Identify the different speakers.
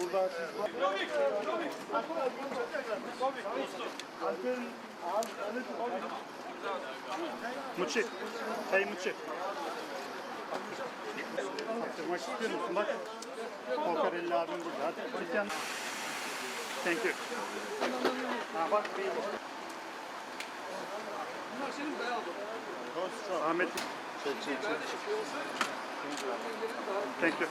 Speaker 1: burada Muçi. Hey Muçi. Yaptırmak istiyor musun? Bak. Kokarelli abim burada. Hadi. Çeken. Thank you. Ha bak. Bunlar senin bayağı Ahmet.
Speaker 2: Çek çek çek.
Speaker 1: Thank you.